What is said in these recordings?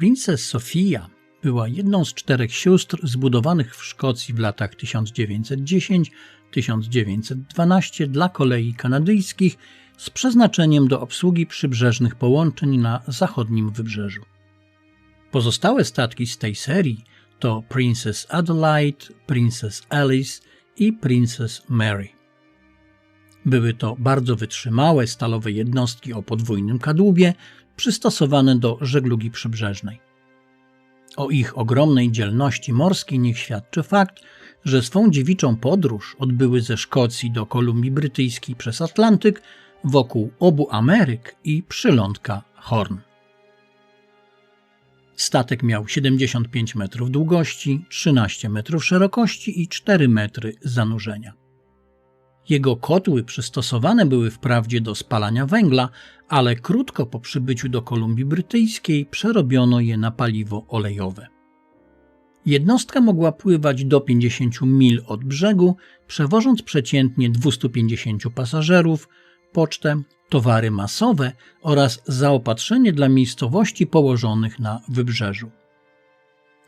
Princess Sophia była jedną z czterech sióstr zbudowanych w Szkocji w latach 1910-1912 dla kolei kanadyjskich z przeznaczeniem do obsługi przybrzeżnych połączeń na zachodnim wybrzeżu. Pozostałe statki z tej serii to Princess Adelaide, Princess Alice i Princess Mary. Były to bardzo wytrzymałe stalowe jednostki o podwójnym kadłubie, przystosowane do żeglugi przybrzeżnej. O ich ogromnej dzielności morskiej niech świadczy fakt, że swą dziewiczą podróż odbyły ze Szkocji do Kolumbii Brytyjskiej przez Atlantyk wokół obu Ameryk i przylądka Horn. Statek miał 75 metrów długości, 13 metrów szerokości i 4 metry zanurzenia. Jego kotły przystosowane były wprawdzie do spalania węgla, ale krótko po przybyciu do Kolumbii Brytyjskiej przerobiono je na paliwo olejowe. Jednostka mogła pływać do 50 mil od brzegu, przewożąc przeciętnie 250 pasażerów, pocztę, towary masowe oraz zaopatrzenie dla miejscowości położonych na wybrzeżu.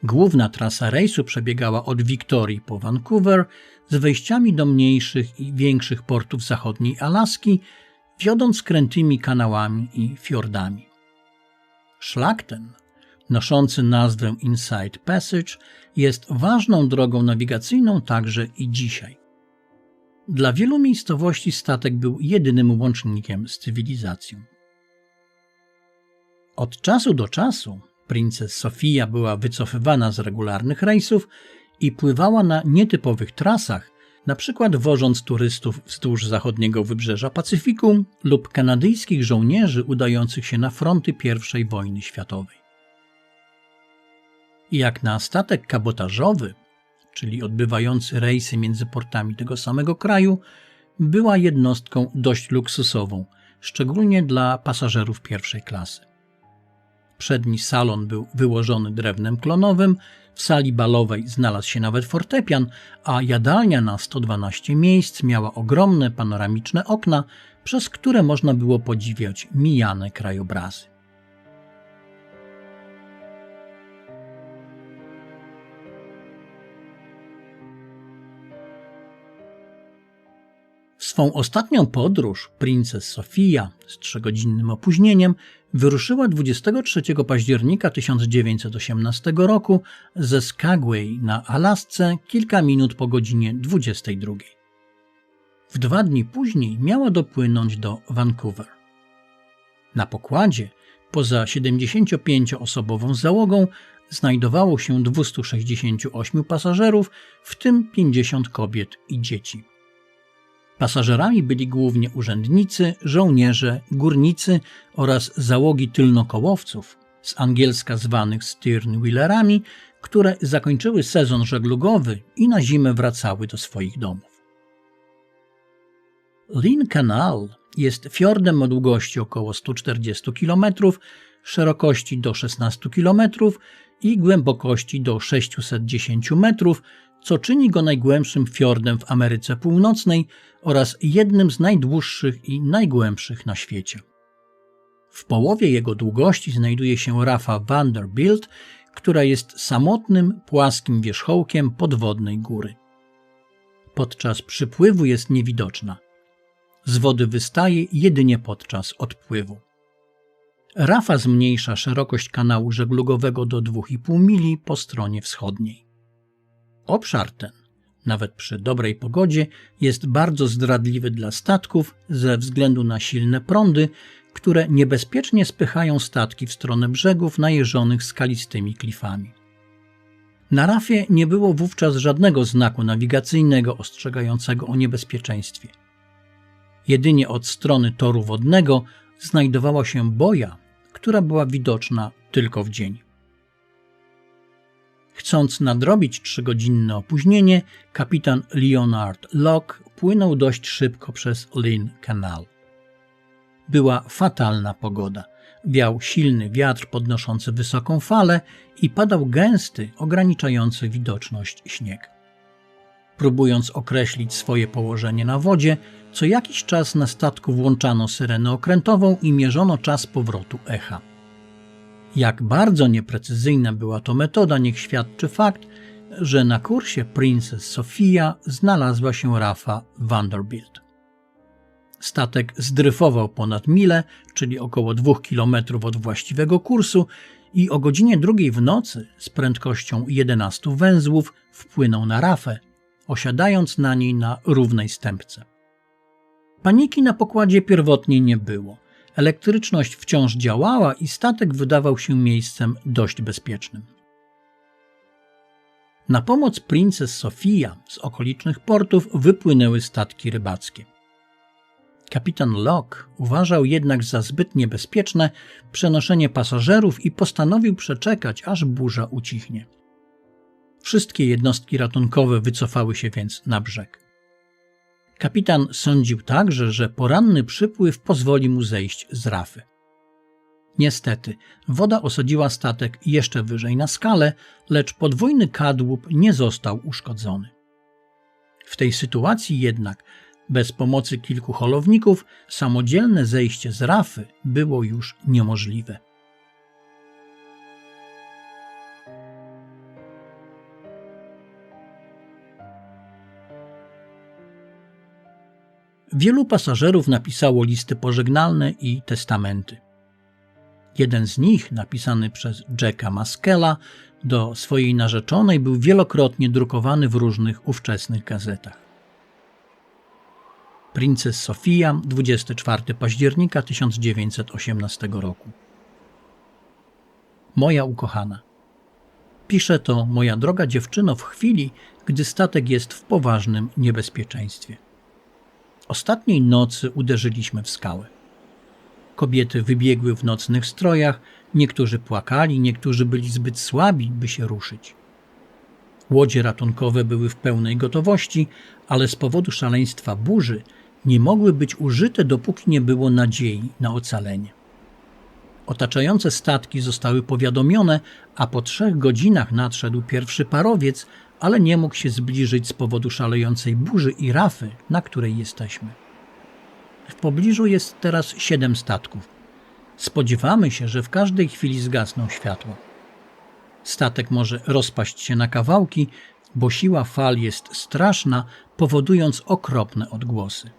Główna trasa rejsu przebiegała od Wiktorii po Vancouver z wejściami do mniejszych i większych portów zachodniej Alaski, wiodąc krętymi kanałami i fiordami. Szlak ten, noszący nazwę Inside Passage, jest ważną drogą nawigacyjną także i dzisiaj. Dla wielu miejscowości statek był jedynym łącznikiem z cywilizacją. Od czasu do czasu Princess Sofia była wycofywana z regularnych rejsów i pływała na nietypowych trasach, na przykład wożąc turystów wzdłuż zachodniego wybrzeża Pacyfiku lub kanadyjskich żołnierzy udających się na fronty I wojny światowej. Jak na statek kabotażowy, czyli odbywający rejsy między portami tego samego kraju, była jednostką dość luksusową, szczególnie dla pasażerów pierwszej klasy. Przedni salon był wyłożony drewnem klonowym, w sali balowej znalazł się nawet fortepian, a jadalnia na 112 miejsc miała ogromne panoramiczne okna, przez które można było podziwiać mijane krajobrazy. Swą ostatnią podróż Princess Sofia z trzygodzinnym opóźnieniem wyruszyła 23 października 1918 roku ze Skagway na Alasce kilka minut po godzinie 22. W dwa dni później miała dopłynąć do Vancouver. Na pokładzie, poza 75-osobową załogą, znajdowało się 268 pasażerów, w tym 50 kobiet i dzieci. Pasażerami byli głównie urzędnicy, żołnierze, górnicy oraz załogi tylnokołowców, z angielska zwanych sternwheelerami, które zakończyły sezon żeglugowy i na zimę wracały do swoich domów. Lynn Canal jest fiordem o długości około 140 km, szerokości do 16 km i głębokości do 610 metrów, co czyni go najgłębszym fiordem w Ameryce Północnej oraz jednym z najdłuższych i najgłębszych na świecie. W połowie jego długości znajduje się rafa Vanderbilt, która jest samotnym, płaskim wierzchołkiem podwodnej góry. Podczas przypływu jest niewidoczna. Z wody wystaje jedynie podczas odpływu. Rafa zmniejsza szerokość kanału żeglugowego do 2,5 mili po stronie wschodniej. Obszar ten, nawet przy dobrej pogodzie, jest bardzo zdradliwy dla statków ze względu na silne prądy, które niebezpiecznie spychają statki w stronę brzegów najeżonych skalistymi klifami. Na rafie nie było wówczas żadnego znaku nawigacyjnego ostrzegającego o niebezpieczeństwie. Jedynie od strony toru wodnego znajdowała się boja, która była widoczna tylko w dzień. Chcąc nadrobić trzygodzinne opóźnienie, kapitan Leonard Locke płynął dość szybko przez Lynn Canal. Była fatalna pogoda. Wiał silny wiatr podnoszący wysoką falę i padał gęsty, ograniczający widoczność śnieg. Próbując określić swoje położenie na wodzie, co jakiś czas na statku włączano syrenę okrętową i mierzono czas powrotu echa. Jak bardzo nieprecyzyjna była to metoda, niech świadczy fakt, że na kursie Princess Sofia znalazła się Rafa Vanderbilt. Statek zdryfował ponad milę, czyli około 2 km od właściwego kursu i o godzinie drugiej w nocy z prędkością 11 węzłów wpłynął na rafę, osiadając na niej na równej stępce. Paniki na pokładzie pierwotnie nie było. Elektryczność wciąż działała i statek wydawał się miejscem dość bezpiecznym. Na pomoc Princess Sofia z okolicznych portów wypłynęły statki rybackie. Kapitan Locke uważał jednak za zbyt niebezpieczne przenoszenie pasażerów i postanowił przeczekać, aż burza ucichnie. Wszystkie jednostki ratunkowe wycofały się więc na brzeg. Kapitan sądził także, że poranny przypływ pozwoli mu zejść z rafy. Niestety, woda osadziła statek jeszcze wyżej na skalę, lecz podwójny kadłub nie został uszkodzony. W tej sytuacji jednak, bez pomocy kilku holowników, samodzielne zejście z rafy było już niemożliwe. Wielu pasażerów napisało listy pożegnalne i testamenty. Jeden z nich, napisany przez Jacka Maskela do swojej narzeczonej, był wielokrotnie drukowany w różnych ówczesnych gazetach. Princess Sofia, 24 października 1918 roku. Moja ukochana. Pisze to moja droga dziewczyno w chwili, gdy statek jest w poważnym niebezpieczeństwie. Ostatniej nocy uderzyliśmy w skałę. Kobiety wybiegły w nocnych strojach, niektórzy płakali, niektórzy byli zbyt słabi, by się ruszyć. Łodzie ratunkowe były w pełnej gotowości, ale z powodu szaleństwa burzy nie mogły być użyte, dopóki nie było nadziei na ocalenie. Otaczające statki zostały powiadomione, a po trzech godzinach nadszedł pierwszy parowiec, ale nie mógł się zbliżyć z powodu szalejącej burzy i rafy, na której jesteśmy. W pobliżu jest teraz siedem statków. Spodziewamy się, że w każdej chwili zgasną światła. Statek może rozpaść się na kawałki, bo siła fal jest straszna, powodując okropne odgłosy.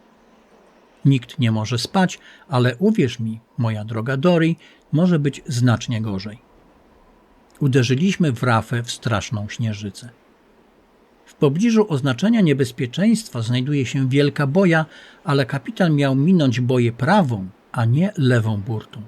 Nikt nie może spać, ale uwierz mi, moja droga Dory, może być znacznie gorzej. Uderzyliśmy w rafę w straszną śnieżycę. W pobliżu oznaczenia niebezpieczeństwa znajduje się wielka boja, ale kapitan miał minąć boję prawą, a nie lewą burtą.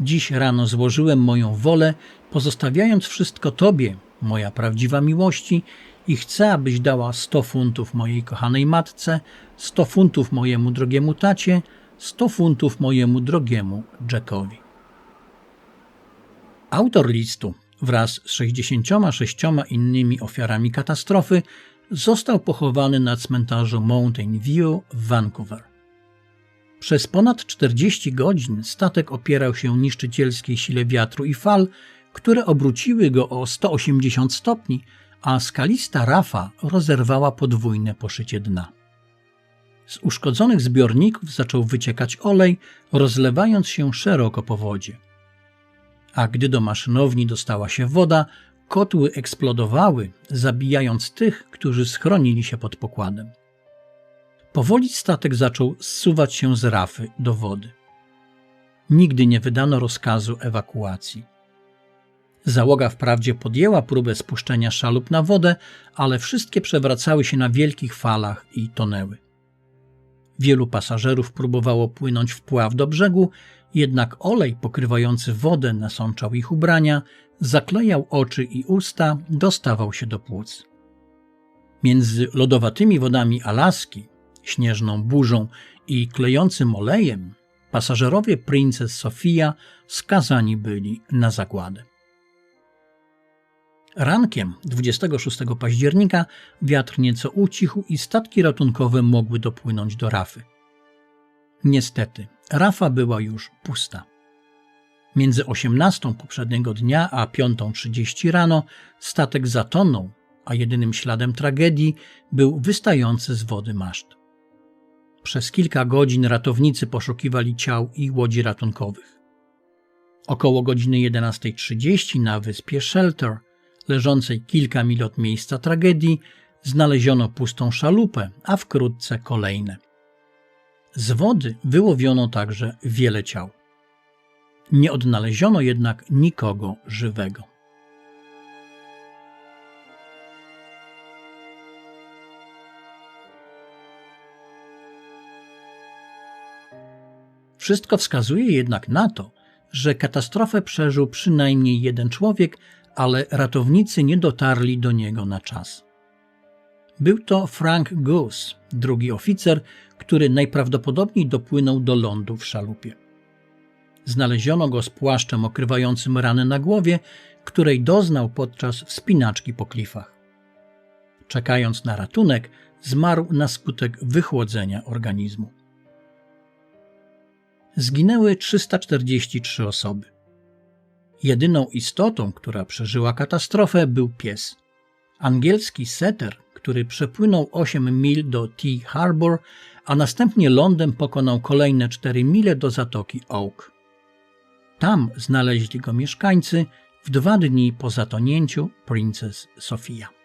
Dziś rano złożyłem moją wolę, pozostawiając wszystko Tobie, moja prawdziwa miłości, i chcę, abyś dała 100 funtów mojej kochanej matce, 100 funtów mojemu drogiemu tacie, 100 funtów mojemu drogiemu Jackowi. Autor listu wraz z 66 innymi ofiarami katastrofy został pochowany na cmentarzu Mountain View w Vancouver. Przez ponad 40 godzin statek opierał się niszczycielskiej sile wiatru i fal, które obróciły go o 180 stopni, a skalista rafa rozerwała podwójne poszycie dna. Z uszkodzonych zbiorników zaczął wyciekać olej, rozlewając się szeroko po wodzie a gdy do maszynowni dostała się woda, kotły eksplodowały, zabijając tych, którzy schronili się pod pokładem. Powoli statek zaczął zsuwać się z rafy do wody. Nigdy nie wydano rozkazu ewakuacji. Załoga wprawdzie podjęła próbę spuszczenia szalup na wodę, ale wszystkie przewracały się na wielkich falach i tonęły. Wielu pasażerów próbowało płynąć w pław do brzegu, jednak olej pokrywający wodę nasączał ich ubrania, zaklejał oczy i usta, dostawał się do płuc. Między lodowatymi wodami Alaski, śnieżną burzą i klejącym olejem pasażerowie Princess Sofia skazani byli na zagładę. Rankiem 26 października wiatr nieco ucichł i statki ratunkowe mogły dopłynąć do rafy. Niestety, rafa była już pusta. Między 18 poprzedniego dnia a 5.30 rano statek zatonął, a jedynym śladem tragedii był wystający z wody maszt. Przez kilka godzin ratownicy poszukiwali ciał i łodzi ratunkowych. Około godziny 11.30 na wyspie Shelter, leżącej kilka mil od miejsca tragedii, znaleziono pustą szalupę, a wkrótce kolejne. Z wody wyłowiono także wiele ciał. Nie odnaleziono jednak nikogo żywego. Wszystko wskazuje jednak na to, że katastrofę przeżył przynajmniej jeden człowiek, ale ratownicy nie dotarli do niego na czas. Był to Frank Goose, drugi oficer, który najprawdopodobniej dopłynął do lądu w szalupie. Znaleziono go z płaszczem okrywającym rany na głowie, której doznał podczas wspinaczki po klifach. Czekając na ratunek, zmarł na skutek wychłodzenia organizmu. Zginęły 343 osoby. Jedyną istotą, która przeżyła katastrofę, był pies. Angielski setter, który przepłynął 8 mil do T Harbor, a następnie lądem pokonał kolejne 4 mile do zatoki Oak. Tam znaleźli go mieszkańcy w dwa dni po zatonięciu Princess Sofia.